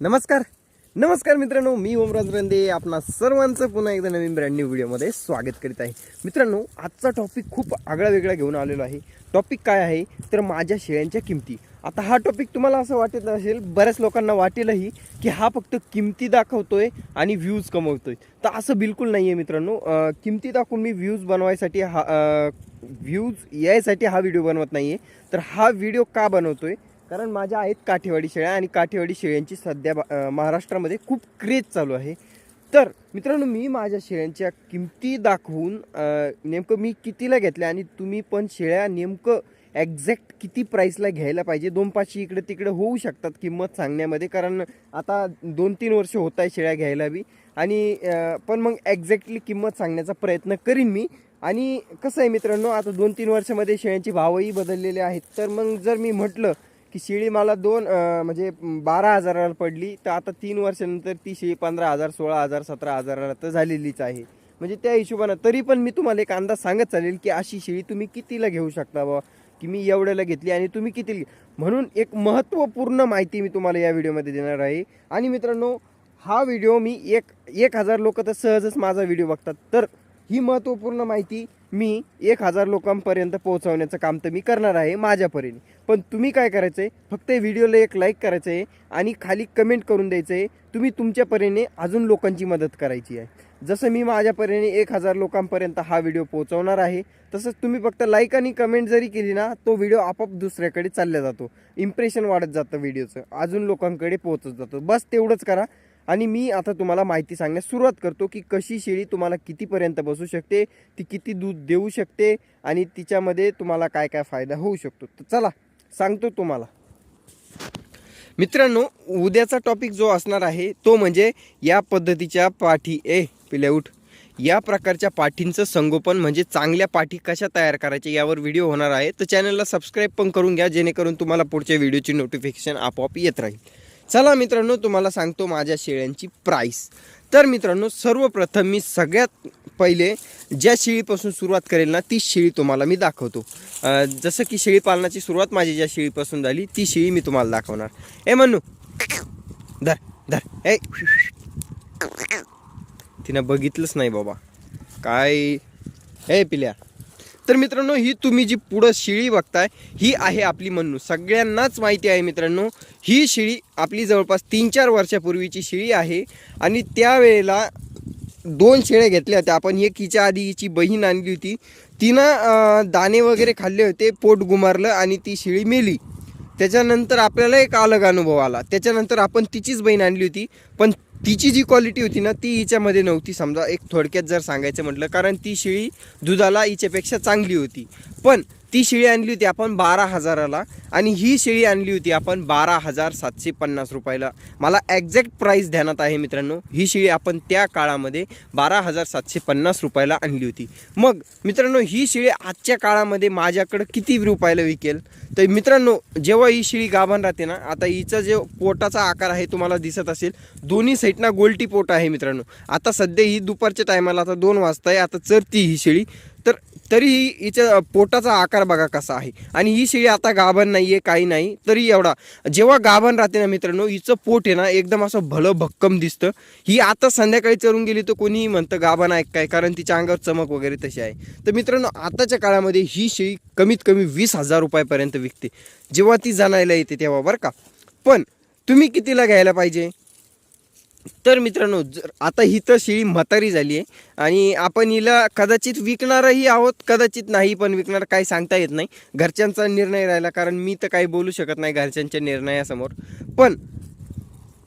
नमस्कार. नमस्कार मित्रांनो मी ओमराज रंदे आपणा सर्वांचं पुन्हा एकदा नवीन ब्रँड न्यू व्हिडिओमध्ये स्वागत करीत आहे. मित्रांनो आजचा टॉपिक खूप आगळा वेगळा घेऊन आलेलो आहे. टॉपिक काय आहे? तर माझ्या शेळ्यांच्या किमती. आता हा टॉपिक तुम्हाला असं वाटत असेल बऱ्याच लोकांना वाटेलही की हा फक्त किमती दाखवतोय आणि व्ह्यूज कमवतोय. तर असं बिलकुल नाही आहे मित्रांनो किमती दाखवून मी व्ह्यूज बनवायसाठी हा व्ह्यूज यायसाठी हा व्हिडिओ बनवत नाही आहे तर हा व्हिडिओ का बनवतोय? कारण माझ्या आहेत काठेवाडी शेळ्या आणि काठेवाडी शेळ्यांची सध्या बा- महाराष्ट्रामध्ये खूप क्रेज चालू आहे. तर मित्रांनो मी माझ्या शेळ्यांच्या किमती दाखवून नेमकं मी कितीला घेतल्या आणि तुम्ही पण शेळ्या नेमकं एक्झॅक्ट किती प्राईसला घ्यायला पाहिजे? दोन पाचशे इकडे तिकडे होऊ शकतात किंमत सांगण्यामध्ये कारण आता दोन तीन वर्ष होत आहे शेळ्या घ्यायला बी. आणि पण मग एक्झॅक्टली किंमत सांगण्याचा प्रयत्न करीन मी. आणि कसं आहे मित्रांनो आता दोन तीन वर्षामध्ये शेळ्यांचे भावही बदललेले आहेत. तर मग जर मी म्हटलं की शेळी मला दोन म्हणजे बारा हजाराला पडली तर आता तीन वर्षानंतर ती शेळी पंधरा हजार सोळा हजार सतरा हजाराला तर झालेलीच आहे. म्हणजे त्या हिशोबानं तरी पण मी तुम्हाला एक अंदाज सांगत चालेल की अशी शेळी तुम्ही कितीला घेऊ शकता बा की मी एवढ्याला घेतली आणि तुम्ही किती म्हणून एक महत्त्वपूर्ण माहिती मी तुम्हाला या व्हिडिओमध्ये देणार आहे. आणि मित्रांनो हा व्हिडिओ मी एक एक हजार लोक तर सहजच माझा व्हिडिओ बघतात. तर ही महत्त्वपूर्ण माहिती मी एक हजार लोकांपर्यंत पोहोचवण्याचं काम तर मी करणार आहे माझ्या परीने. पण तुम्ही काय करायचं आहे फक्त व्हिडिओला एक लाईक करायचं आहे आणि खाली कमेंट करून द्यायचं आहे तुम्ही तुमच्या परीने अजून लोकांची मदत करायची आहे. जसं मी माझ्या परीने एक हजार लोकांपर्यंत हा व्हिडिओ पोहोचवणार आहे तसंच तुम्ही फक्त लाईक आणि कमेंट जरी केली ना तो व्हिडिओ आपोआप दुसऱ्याकडे चालला जातो. इम्प्रेशन वाढत जातं व्हिडिओचं. अजून लोकांकडे पोहोचत जातो. बस तेवढंच करा. आणि मी आता तुम्हाला माहिती सांगण्यास सुरुवात करतो की कशी शेळी तुम्हाला कितीपर्यंत बसू शकते ती किती दूध देऊ शकते आणि तिच्यामध्ये तुम्हाला काय काय फायदा होऊ शकतो. तर चला सांगतो तुम्हाला. मित्रांनो उद्याचा टॉपिक जो असणार आहे तो म्हणजे या पद्धतीच्या पाठी ए पिलेऊट या प्रकारच्या पाठींचं संगोपन म्हणजे चांगल्या पाठी कशा तयार करायच्या यावर व्हिडिओ होणार आहे. तर चॅनलला सबस्क्राईब पण करून घ्या जेणेकरून तुम्हाला पुढच्या व्हिडिओची नोटिफिकेशन आपोआप येत राहील. चला मित्रांनो तुम्हाला सांगतो माझ्या शेळ्यांची प्राईस तर मित्रांनो सर्वप्रथम मी सगळ्यात पहिले ज्या शेळीपासून सुरुवात करेल ना ती शेळी तुम्हाला मी दाखवतो. जसं की शेळी पालनाची सुरुवात माझी ज्या शेळीपासून झाली ती शेळी मी तुम्हाला दाखवणार. ए म्हणू धर धर. ए. तिनं बघितलंच नाही बाबा. काय? ए पिल्या. तर मित्रांनो ही तुम्ही जी पुढं शिळी बघताय ही आहे आपली मन्नू. सगळ्यांनाच माहिती आहे मित्रांनो ही शिळी आपली जवळपास तीन चार वर्षापूर्वीची शिळी आहे आणि त्यावेळेला दोन शेळ्या घेतल्या होत्या. आपण एक हिच्या आधी हिची बहीण आणली होती. तिनं दाणे वगैरे खाल्ले होते पोट गुमारलं आणि ती शिळी मेली. त्याच्यानंतर आपल्याला एक अलग अनुभव आला. त्याच्यानंतर आपण तिचीच बहीण आणली होती. पण तिची जी क्वालिटी होती ना ती हिच्यामध्ये नव्हती. समजा एक थोडक्यात जर सांगायचं म्हटलं कारण ती शेळी दुधाला हिच्यापेक्षा चांगली होती. पण ती शेळी आणली होती आपण बारा हजाराला आणि ही शेळी आणली होती आपण बारा हजार सातशे पन्नास रुपयाला. मला एक्झॅक्ट प्राईस ध्यानात आहे मित्रांनो. ही शेळी आपण त्या काळामध्ये बारा हजार सातशे पन्नास रुपयाला आणली होती. मग मित्रांनो ही शेळी आजच्या काळामध्ये माझ्याकडं किती रुपयाला विकेल? तर मित्रांनो जेव्हा ही शेळी गाभण राहते ना आता हिचा जे पोटाचा आकार आहे तुम्हाला दिसत असेल दोन्ही साईडना गोलटी पोट आहे मित्रांनो. आता सध्या ही दुपारच्या टायमाला आता दोन वाजता आहे आता चरती ही शेळी. तर तरीही हिच्या पोटाचा आकार बघा कसा आहे. आणि ही शेळी आता गाभण नाही आहे काही नाही तरी एवढा. जेव्हा गाभण राहते ना मित्रांनो हिचं पोट आहे ना एकदम असं भलं भक्कम दिसतं. ही आता संध्याकाळी चरून गेली तर कोणीही म्हणतं गाभण आहे काय? कारण तिच्या अंगावर चमक वगैरे तशी आहे. तर मित्रांनो आताच्या काळामध्ये ही शेळी कमीत कमी वीस हजार रुपयापर्यंत विकते. जेव्हा ती जाणायला येते तेव्हा बरं का? पण तुम्ही कितीला घ्यायला पाहिजे? तर मित्रांनो जर आता ही तर शेळी म्हातारी झाली आहे आणि आपण हिला कदाचित विकणारही आहोत कदाचित नाही पण विकणार काही सांगता येत नाही. घरच्यांचा निर्णय राहिला कारण मी तर काही बोलू शकत नाही घरच्यांच्या निर्णयासमोर. पण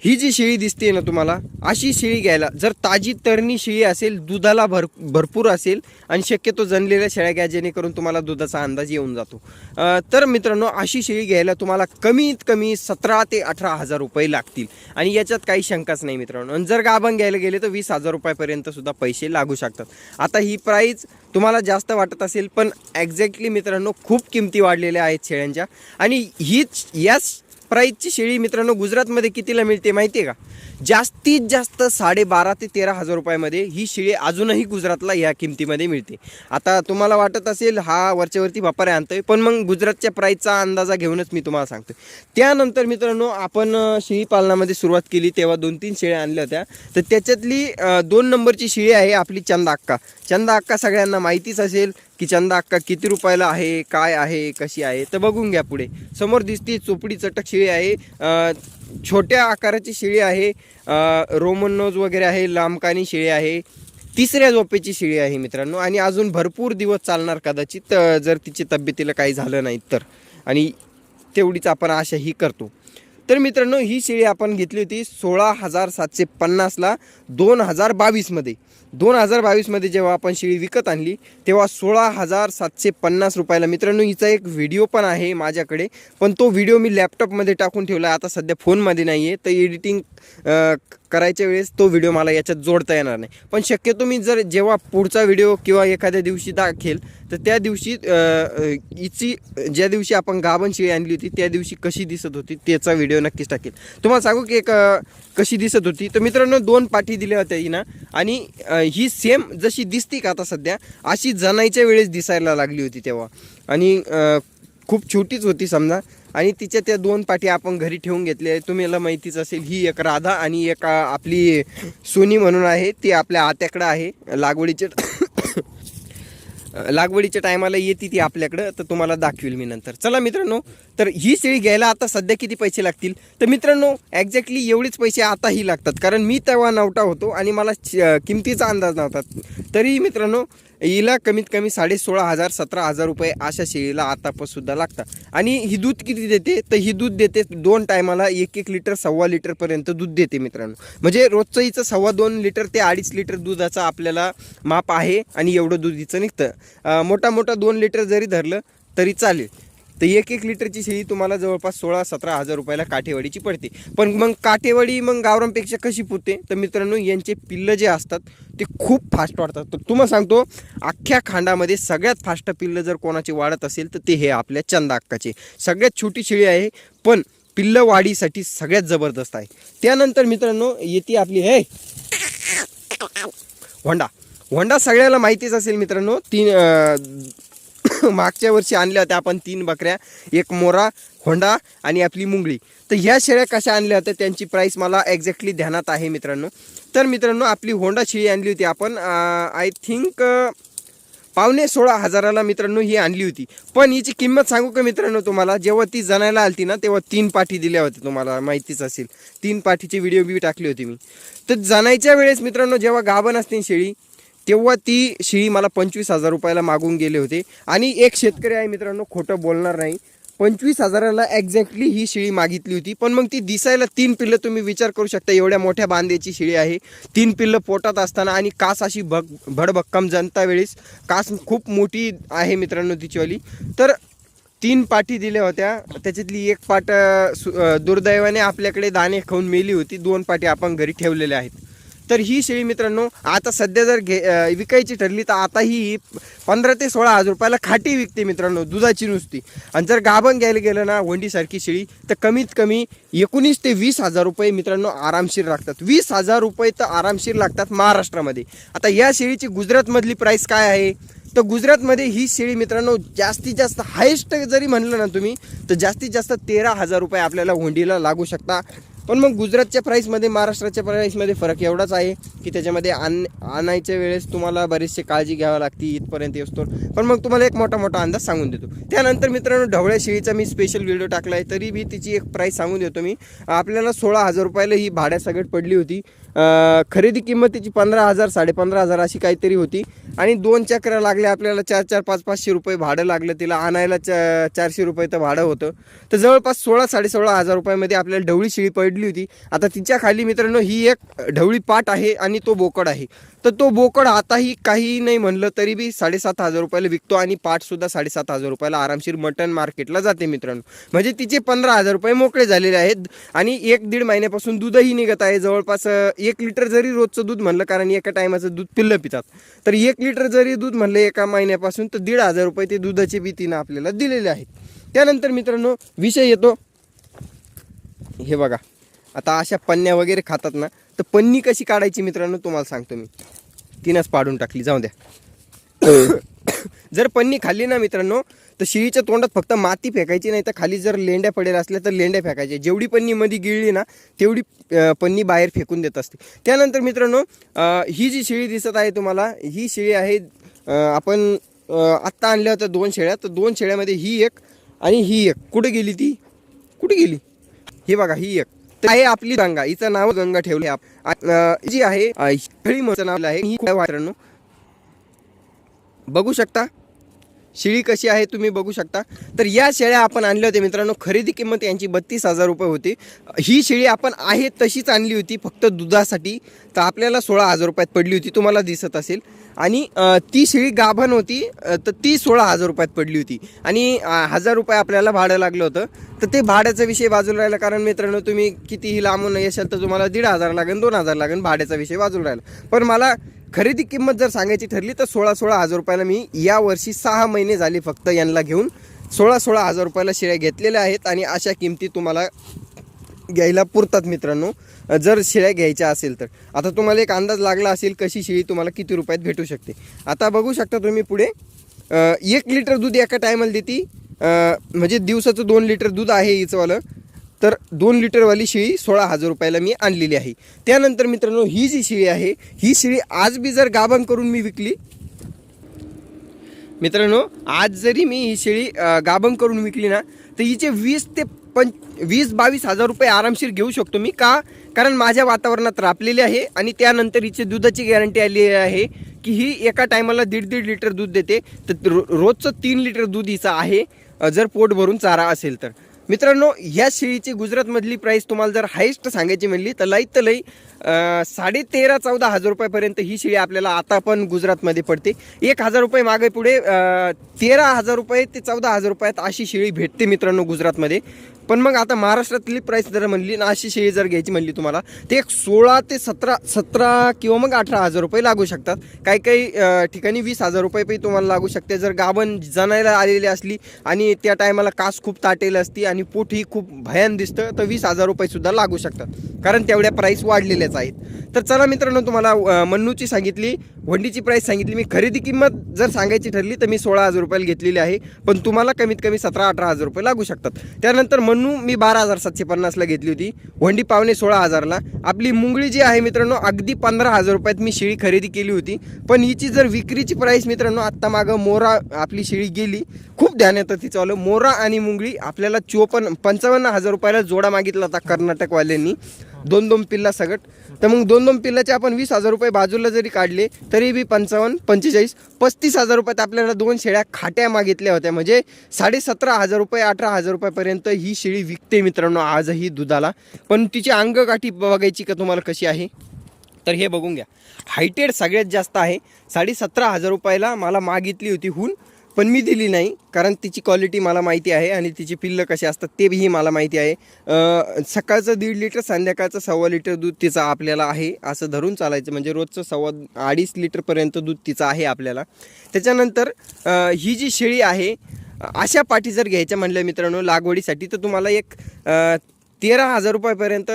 ही जी शेळी दिसते ना तुम्हाला अशी शेळी घ्यायला जर ताजी तरणी शेळी असेल दुधाला भर भरपूर असेल आणि शक्यतो जनलेल्या शेळ्या घ्या जेणेकरून तुम्हाला दुधाचा अंदाज येऊन जातो. तर मित्रांनो अशी शेळी घ्यायला तुम्हाला कमीत कमी सतरा ते अठरा हजार रुपये लागतील. आणि याच्यात काही शंकाच नाही मित्रांनो. आणि जर गाभण घ्यायला गेले तर वीस हजार रुपयापर्यंत सुद्धा पैसे लागू शकतात. आता ही प्राईज तुम्हाला जास्त वाटत असेल पण एक्झॅक्टली मित्रांनो खूप किमती वाढलेल्या आहेत शेळ्यांच्या. आणि हीच याच प्राईजची शेळी मित्रांनो गुजरातमध्ये कितीला मिळते माहिती आहे का? जास्तीत जास्त साडेबारा ते तेरा हजार रुपयामध्ये ही शेळी अजूनही गुजरातला या किमतीमध्ये मिळते. आता तुम्हाला वाटत असेल हा वरच्यावरती व्यापारी आणतोय पण मग गुजरातच्या प्राईसचा अंदाजा घेऊनच मी तुम्हाला सांगतो त्यानंतर मित्रांनो आपण शेळी पालनामध्ये सुरुवात केली तेव्हा दोन तीन शेळ्या आणल्या होत्या. तर त्याच्यातली दोन नंबरची शेळी आहे आपली चंदा अक्का. चंदा अक्का सगळ्यांना माहितीच असेल की चंदा अक्का किती रुपयाला आहे काय आहे कशी आहे. तर बघून घ्या पुढे. समोर दिसते चोपडी चटक शेळी आहे. छोट्या आकाराची शिळी आहे रोमन नोज वगैरे आहे लांबकानी शिळी आहे तिसऱ्या झोपेची शिळी आहे मित्रांनो. आणि अजून भरपूर दिवस चालणार कदाचित जर तिची तब्येतीला काही झालं नाही तर. आणि तेवढीच आपण आशाही करतो. तर मित्रांनो ही शेळी आपण घेतली होती सोळा हजार सातशे पन्नासला दोन हजार बावीसमध्ये दोन हजार बावीसमध्ये जेव्हा आपण शेळी विकत आणली तेव्हा सोळा हजार सातशे पन्नास रुपयाला मित्रांनो हिचा एक व्हिडिओ पण आहे माझ्याकडे. पण तो व्हिडिओ मी लॅपटॉपमध्ये टाकून ठेवला आहे आता सध्या फोनमध्ये नाही आहे तर एडिटिंग करायच्या वेळेस तो व्हिडिओ मला याच्यात जोडता येणार नाही. पण शक्यतो मी जर जेव्हा पुढचा व्हिडिओ किंवा एखाद्या दिवशी दाखेल तर त्या दिवशी हिची ज्या दिवशी आपण गाभण शिळी आणली होती त्या दिवशी कशी दिसत होती त्याचा व्हिडिओ नक्कीच टाकेल. तुम्हाला सांगू की एक कशी दिसत होती? तर मित्रांनो दोन पाठी दिल्या होत्या हिनं. आणि ही सेम जशी दिसती का आता सध्या अशी जनायच्या वेळेस दिसायला लागली होती तेव्हा. आणि खूप छोटीच होती समजा. आणि तिच्या त्या दोन पाठी आपण घरी ठेवून घेतले आहे तुम्हाला माहितीच असेल ही एक राधा आणि एक आपली सोनी म्हणून आहे. ती आपल्या आत्याकडं आहे. लागवडीचे लागवडीच्या टायमाला येते ती आपल्याकडं. तर तुम्हाला दाखवेल मी नंतर. चला मित्रांनो तर ही शेळी घ्यायला आता सध्या किती पैसे लागतील? तर मित्रांनो एक्झॅक्टली एवढेच पैसे आताही लागतात. कारण मी तेव्हा नवटा होतो आणि मला किमतीचा अंदाज नव्हता. तरी मित्रांनो हिला कमीत कमी साडे सोळा हजार सतरा हजार रुपये अशा शेळीला आतापासुद्धा लागतात. आणि ही दूध किती देते? तर ही दूध देते दोन टायमाला एक एक लिटर सव्वा लिटरपर्यंत दूध देते मित्रांनो. म्हणजे रोजचं हिचं सव्वा दोन लिटर ते अडीच लिटर दुधाचा आपल्याला माप आहे आणि एवढं दूध हिचं निघतं मोठा मोठा दोन लिटर जरी धरलं तरी चालेल. तर एक एक लिटरची शेळी तुम्हाला जवळपास सोळा सतरा हजार रुपयाला काठेवाडीची पडते. पण मग काठेवाडी मग गावरांपेक्षा कशी पुरते? तर मित्रांनो यांचे पिल्लं जे असतात ते खूप फास्ट वाढतात. तर तुम्हाला सांगतो अख्ख्या खांडामध्ये सगळ्यात फास्ट पिल्लं जर कोणाचे वाढत असेल तर ते हे आपल्या चंदा अक्काचे. सगळ्यात छोटी शेळी आहे पण पिल्लं वाढीसाठी सगळ्यात जबरदस्त आहे. त्यानंतर मित्रांनो येते आपली हे! होंडा होंडा सगळ्याला माहितीच असेल मित्रांनो तीन मागच्या वर्षी आणल्या होत्या आपण तीन बकऱ्या एक मोरा होंडा आणि आपली मुंगळी. तर ह्या शेळ्या कशा आणल्या होत्या त्यांची प्राईस मला एक्झॅक्टली ध्यानात आहे मित्रांनो. तर मित्रांनो आपली होंडा शेळी आणली होती आपण आय थिंक पावणे सोळा हजाराला मित्रांनो ही आणली होती. पण हिची किंमत सांगू का मित्रांनो तुम्हाला? जेव्हा ती जणायला आलती ना तेव्हा तीन पाठी दिल्या होत्या तुम्हाला माहितीच असेल. तीन पाठीची व्हिडिओ बी टाकली होती मी. तर जणायच्या वेळेस मित्रांनो जेव्हा गाभण असते शेळी तेव्हा ती शिळी मला पंचवीस हजार रुपयाला मागून गेले होते. आणि एक शेतकरी आहे मित्रांनो खोटं बोलणार नाही. पंचवीस हजाराला एक्झॅक्टली ही शिळी मागितली होती. पण मग ती दिसायला तीन पिल्लं तुम्ही विचार करू शकता एवढ्या मोठ्या बांध्याची शिळी आहे. तीन पिल्लं पोटात असताना आणि कास अशी भग भडभक्कम जनता वेळेस कास खूप मोठी आहे मित्रांनो तिचीवाली तर तीन पाठी दिल्या होत्या. त्याच्यातली एक पाट सु- दुर्दैवाने आपल्याकडे दाणे खाऊन मेली होती. दोन पाठी आपण घरी ठेवलेल्या आहेत. तर ही शेळी मित्रांनो आता सध्या जर घे विकायची ठरली तर आता ही पंधरा ते सोळा हजार रुपयाला खाटी विकते मित्रांनो दुधाची नुसती. आणि जर गाभण घ्यायला गेलं ना वंडीसारखी शेळी तर कमीत कमी एकोणीस ते वीस हजार रुपये मित्रांनो आरामशीर लागतात. वीस हजार रुपये तर आरामशीर लागतात महाराष्ट्रामध्ये. आता या शेळीची गुजरातमधली प्राईस काय आहे? तर गुजरातमध्ये ही शेळी मित्रांनो जास्तीत जास्त हायेस्ट जरी म्हणलं ना तुम्ही तर जास्तीत जास्त तेरा हजार रुपये आपल्याला हुंडीला लागू शकता. पण मग गुजरातच्या प्राईसमध्ये महाराष्ट्राच्या प्राईसमध्ये फरक एवढाच आहे की त्याच्यामध्ये आण आणायच्या वेळेस तुम्हाला बरीचशी काळजी घ्यावी लागते इथपर्यंत येतो पण मग तुम्हाला एक मोठा मोठा अंदाज सांगून देतो. त्यानंतर मित्रांनो ढवळ्या शेळीचा मी स्पेशल व्हिडिओ टाकला आहे तरी मी तिची एक प्राईस सांगून देतो मी. आपल्याला सोळा हजार रुपयाला ही भाड्यासकट पडली होती. खरेदी किंमत तिची पंधरा हजार साडेपंधरा हजार अशी काहीतरी होती. आणि दोन चक्र लागले आपल्याला चार चार पाच पाचशे रुपये भाडं लागलं तिला. आणायला चा चारशे रुपये तर भाडं होतं. तर जवळपास सोळा साडेसोळा हजार रुपयामध्ये आपल्याला ढवळी शिळी पडली होती. आता तिच्या खाली मित्रांनो ही एक ढवळी पाट आहे आणि तो बोकड आहे. तर तो बोकड आताही काही नाही म्हणलं तरी बी साडेसात हजार रुपयाला विकतो आणि पाठसुद्धा साडेसात हजार रुपयाला आरामशीर मटन मार्केटला जाते मित्रांनो. म्हणजे तिचे पंधरा हजार रुपये मोकळे झालेले आहेत आणि एक दीड महिन्यापासून दूधही निघत आहे. जवळपास एक लिटर जरी रोजचं दूध म्हणलं कारण एका टायमाचं दूध पिल्लं पितात तर एक लिटर जरी दूध म्हणलं एका महिन्यापासून तर दीड हजार रुपये ते दुधाचे बी तिनं आपल्याला दिलेले आहेत. त्यानंतर मित्रांनो विषय येतो. हे बघा आता अशा पन्न्या वगैरे खातात ना तर पन्नी कशी काढायची मित्रांनो तुम्हाला सांगतो मी. तिनंच पाडून टाकली जाऊ द्या. जर पन्नी खाल्ली ना मित्रांनो तर शिळीच्या तोंडात फक्त माती फेकायची नाही तर खाली जर लेंड्या पडेल असल्या तर लेंड्या फेकायच्या. जेवढी पन्नी मध्ये गिळली ना तेवढी पन्नी बाहेर फेकून देत असते. त्यानंतर मित्रांनो ही जी शिळी दिसत आहे तुम्हाला ही शेळी आहे आपण आत्ता आणल्या होत्या दोन शेळ्या. तर दोन शेळ्यामध्ये ही एक आणि ही एक. कुठे गेली ती? कुठे गेली? हे बघा ही एक. तर आहे आपली गंगा. हिचं नाव गंगा ठेवले आप अं, जी आहे अं, शेळी नाव आहे. ही मित्रांनो. बघू शकता. शेळी कशी आहे तुम्ही बघू शकता. तर या शेळ्या आपण आणल्या होत्या मित्रांनो. खरेदी किंमत यांची बत्तीस हजार रुपये होती. ही शेळी आपण आहे तशीच आणली होती फक्त दुधासाठी. तर आपल्याला सोळा हजार रुपयात पडली होती तुम्हाला दिसत असेल. आणि ती शेळी गाभण होती तर ती सोळा हजार रुपयात पडली होती. आणि हजार रुपये आपल्याला भाडं लागलं होतं. तर ते भाड्याचा विषय बाजूला राहिला कारण मित्रांनो तुम्ही कितीही लांबून येशाल तर तुम्हाला दीड हजार लागेल दोन हजार लागेल भाड्याचा विषय बाजूला राहिला. पण मला खरेदी किंमत जर सांगायची ठरली तर सोळा सोळा हजार रुपयाला मी या वर्षी सहा महिने झाले फक्त यांना घेऊन. सोळा सोळा हजार रुपयाला शेळ्या घेतलेल्या आहेत आणि अशा किमती तुम्हाला घ्यायला पुरतात मित्रांनो. जर शेळ्या घ्यायच्या असेल तर. आता तुम्हाला एक अंदाज लागला असेल कशी शेळी तुम्हाला किती रुपयात भेटू शकते. आता बघू शकता तुम्ही पुढे एक लिटर दूध एका टायमाला देते म्हणजे दिवसाचं दोन लिटर दूध आहे हिचंवालं तर दोन लिटरवाली शेळी सोळा हजार रुपयाला मी आणलेली आहे. त्यानंतर मित्रांनो ही जी शेळी आहे ही शेळी आज बी जर गाभण करून मी विकली मित्रांनो आज जरी मी ही शेळी गाभण करून विकली ना तर हिचे वीस ते पंच वीस बावीस हजार रुपये आरामशीर घेऊ शकतो मी. का? कारण माझ्या वातावरणात रापलेली आहे आणि त्यानंतर हिची दुधाची गॅरंटी आलेली आहे की ही एका टायमाला दीड दीड लिटर दूध देते. तर रोजचं तीन लिटर दूध हिचं आहे. जर पोट भरून चारा असेल तर. मित्रांनो या शेळीची गुजरातमधली प्राईस तुम्हाला जर हायेस्ट सांगायची म्हणली तर लई तर लई साडे तेरा चौदा हजार रुपयापर्यंत ही शेळी आपल्याला आता पण गुजरातमध्ये पडते. एक हजार रुपये मागे पुढे तेरा हजार रुपये ते चौदा हजार रुपयात अशी शेळी भेटते मित्रांनो गुजरातमध्ये. पण मग आता महाराष्ट्रातली प्राईस जर म्हणली ना अशी शेळी जर घ्यायची म्हणली तुम्हाला ते एक सोळा ते सतरा सतरा किंवा मग अठरा हजार रुपये लागू शकतात. काही काही ठिकाणी वीस हजार रुपये पण तुम्हाला लागू शकते. जर गाभण जनायला आलेली असली आणि त्या टायमाला कास खूप ताटेल असती आणि पोट ही खूप भयान दिसतं तर वीस हजार रुपयेसुद्धा लागू शकतात. कारण तेवढ्या प्राईस वाढलेल्याच आहेत. तर चला मित्रांनो तुम्हाला मन्नूची सांगितली. वंडीची प्राईस सांगितली. मी खरेदी किंमत जर सांगायची ठरली तर मी सोळा हजार रुपयाला घेतलेली आहे. पण तुम्हाला कमीत कमी सतरा अठरा हजार रुपये लागू शकतात. त्यानंतर म्हणू मी बारा हजार सातशे पन्नासला घेतली होती. वंडी पावणे सोळा हजारला आपली मुंगळी जी आहे मित्रांनो अगदी पंधरा हजार रुपयात मी शेळी खरेदी केली होती. पण हिची जर विक्रीची प्राईस मित्रांनो आत्ता मागं मोरा आपली शेळी गेली. खूप ध्यान येतं तिचं आलं मोरा आणि मुंगळी आपल्याला चोपन्न पंचावन्न हजार रुपयाला जोडा मागितला होता कर्नाटकवाल्यांनी. दोन दोन पिल्ला सगट. तर मग दोन दोन पिल्लाचे आपण वीस हजार रुपये बाजूला जरी काढले तरी बी पंचावन्न पंचेचाळीस पस्तीस हजार रुपयात आपल्याला दोन शेळ्या खाट्या मागितल्या होत्या. म्हणजे साडे सतरा हजार रुपये अठरा हजार रुपयापर्यंत ही शेळी विकते मित्रांनो आजही दुधाला. पण तिची अंगकाठी बघायची का तुम्हाला कशी आहे? तर हे बघून घ्या. हायटेड सगळ्यात जास्त आहे. साडे सतरा हजार रुपयाला मला मागितली होती हून. पण मी दिली नाही कारण तिची क्वालिटी मला माहिती आहे आणि तिची पिल्लं कशी असतात ते मला माहिती आहे. सकाळचं दीड लिटर संध्याकाळचं सव्वा लिटर दूध तिचं आपल्याला आहे असं धरून चालायचं. म्हणजे रोजचं सव्वा अडीच लिटरपर्यंत दूध तिचं आहे आपल्याला. त्याच्यानंतर ही जी शेळी आहे अशा पाठी जर घ्यायच्या म्हणल्या मित्रांनो लागवडीसाठी तर तुम्हाला एक तेरा हजार रुपयापर्यंत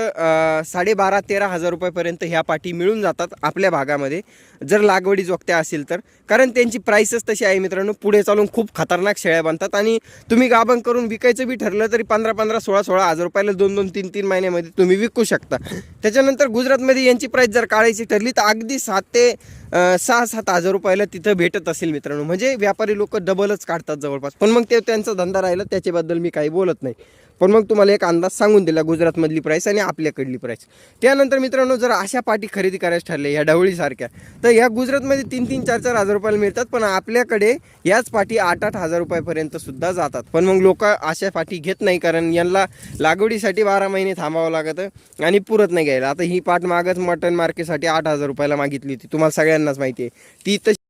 साडेबारा तेरा हजार रुपयापर्यंत ह्या पाठी मिळून जातात आपल्या भागामध्ये. जर लागवडी जोगत्या असेल तर. कारण त्यांची प्राईसच तशी आहे मित्रांनो पुढे चालून खूप खतरनाक शेळ्या बनतात. आणि तुम्ही गाभण करून विकायचं बी ठरलं तरी पंधरा पंधरा सोळा सोळा हजार रुपयाला दोन दोन तीन तीन महिन्यामध्ये तुम्ही विकू शकता. त्याच्यानंतर गुजरातमध्ये यांची प्राईस जर काढायची ठरली तर अगदी सात ते सहा सात हजार रुपयाला तिथं भेटत असेल मित्रांनो. म्हणजे व्यापारी लोक डबलच काढतात जवळपास. पण मग ते त्यांचा धंदा राहिला त्याच्याबद्दल मी काही बोलत नाही. पण मग तुम्हाला एक अंदाज सांगून दिला गुजरातमधली प्राईस आणि आपल्याकडली प्राईस त्यानंतर मित्रांनो जर अशा पाठी खरेदी करायचं ठरले या ढवळीसारख्या तर ह्या गुजरातमध्ये तीन तीन चार चार हजार रुपयाला मिळतात पण आपल्याकडे याच पाठी आठ आठ हजार रुपयापर्यंत सुद्धा जातात. पण मग लोक अशा पाठी घेत नाही कारण यांना लागवडीसाठी बारा महिने थांबावं लागतं आणि पुरत नाही घ्यायला. आता ही पाट मागत मटन मार्केटसाठी आठ हजार रुपयाला मागितली होती. तुम्हाला सगळ्यांनाच माहिती आहे. ती तशी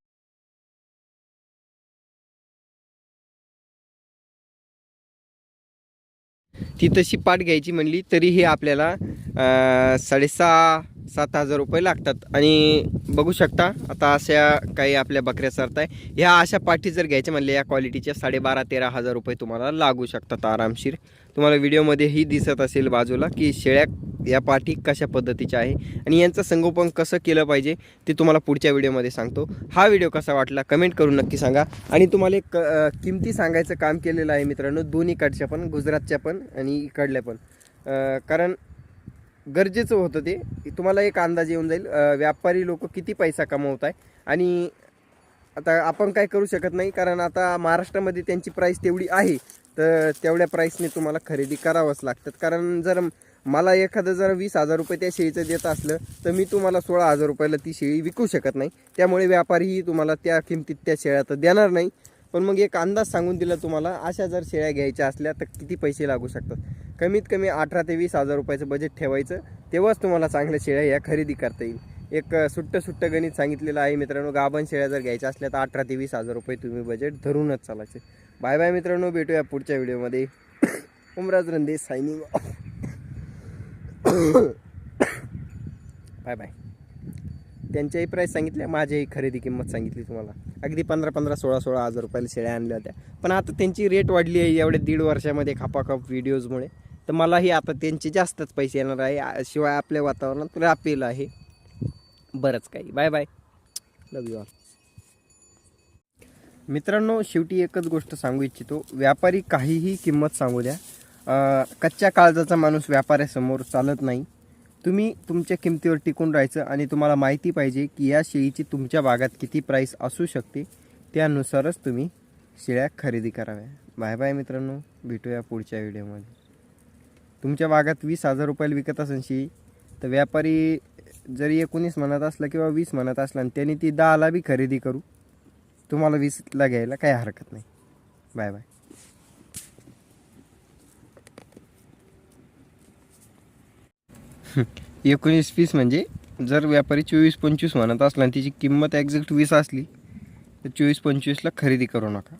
ती तशी पाठ घ्यायची म्हणली तरीही आपल्याला साडेसहा सात हजार रुपये लागतात. आणि बघू शकता आता अशा काही आपल्या बकऱ्या सरत आहे ह्या अशा पाठी जर घ्यायच्या म्हणले या क्वालिटीच्या साडेबारा तेरा हजार रुपये तुम्हाला लागू शकतात आरामशीर. तुम्हाला व्हिडिओमध्येही दिसत असेल बाजूला की शेळ्या या पाठी कशा पद्धतीच्या आहे आणि यांचं संगोपन कसं केलं पाहिजे ते तुम्हाला पुढच्या व्हिडिओमध्ये सांगतो. हा व्हिडिओ कसा वाटला कमेंट करून नक्की सांगा. आणि तुम्हाला एक किमती सांगायचं काम केलेलं आहे मित्रांनो दोन्हीकडच्या पण गुजरातच्या पण आणि इकडल्या पण. कारण गरजेचं होतं ते. तुम्हाला एक अंदाज येऊन जाईल व्यापारी लोक किती पैसा कमवत आहे आणि आता आपण काय करू शकत नाही कारण आता महाराष्ट्रामध्ये त्यांची प्राईस तेवढी आहे. तर तेवढ्या प्राईसने तुम्हाला खरेदी करावंच लागतात. कारण जर मला एखादं जर वीस हजार रुपये त्या शेळीचं देत असलं तर मी तुम्हाला सोळा हजार रुपयाला ती शेळी विकू शकत नाही. त्यामुळे व्यापारीही तुम्हाला त्या किमतीत त्या शेळ्या तर देणार नाही. पण मग एक अंदाज सांगून दिला तुम्हाला अशा जर शेळ्या घ्यायच्या असल्या तर किती पैसे लागू शकतात? कमीत कमी अठरा ते वीस हजार रुपयाचं बजेट ठेवायचं तेव्हाच तुम्हाला चांगल्या शेळ्या या खरेदी करता येईल. एक सुट्ट सुट्ट गणित सांगितलेलं आहे मित्रांनो गाभण शेळ्या जर घ्यायच्या असल्या तर अठरा ते वीस हजार रुपये तुम्ही बजेट धरूनच चालायचे. बाय बाय मित्रांनो भेटूया पुढच्या व्हिडिओमध्ये. Umraj Rande signing bye bye. त्यांच्याही प्राईस सांगितल्या माझ्याही खरेदी किंमत सांगितली तुम्हाला. अगदी पंधरा पंधरा सोळा सोळा हजार रुपयाला शेळ्या आणल्या होत्या. पण आता त्यांची रेट वाढली आहे एवढ्या दीड वर्षामध्ये खापाखाप व्हिडिओजमुळे तर मलाही आता त्यांचे जास्तच पैसे येणार आहे. शिवाय आपल्या वातावरणात रापेल आहे. बरंच काही. Bye bye. Love you all मित्रांनो शेवटी एकच गोष्ट सांगू इच्छितो. व्यापारी काहीही किंमत सांगू द्या. कच्च्या काळजाचा माणूस व्यापाऱ्यासमोर चालत नाही. तुम्ही तुमच्या किमतीवर टिकून राहायचं आणि तुम्हाला माहिती पाहिजे की या शेळीची तुमच्या भागात किती प्राईस असू शकते त्यानुसारच तुम्ही शेळ्या खरेदी कराव्या. बाय बाय मित्रांनो भेटूया पुढच्या व्हिडिओमध्ये. तुमच्या भागात वीस हजार रुपयाला विकत असेल शेळी तर व्यापारी जरी एकोणीस म्हणत असला किंवा वीस म्हणत असला आणि त्यांनी ती दहाला बी खरेदी करू तुम्हाला वीसला घ्यायला काही हरकत नाही. Bye bye. एकोणीस वीस म्हणजे जर व्यापारी चोवीस पंचवीस म्हणत असला आणि तिची किंमत एक्झॅक्ट वीस असली तर चोवीस पंचवीसला खरेदी करू नका.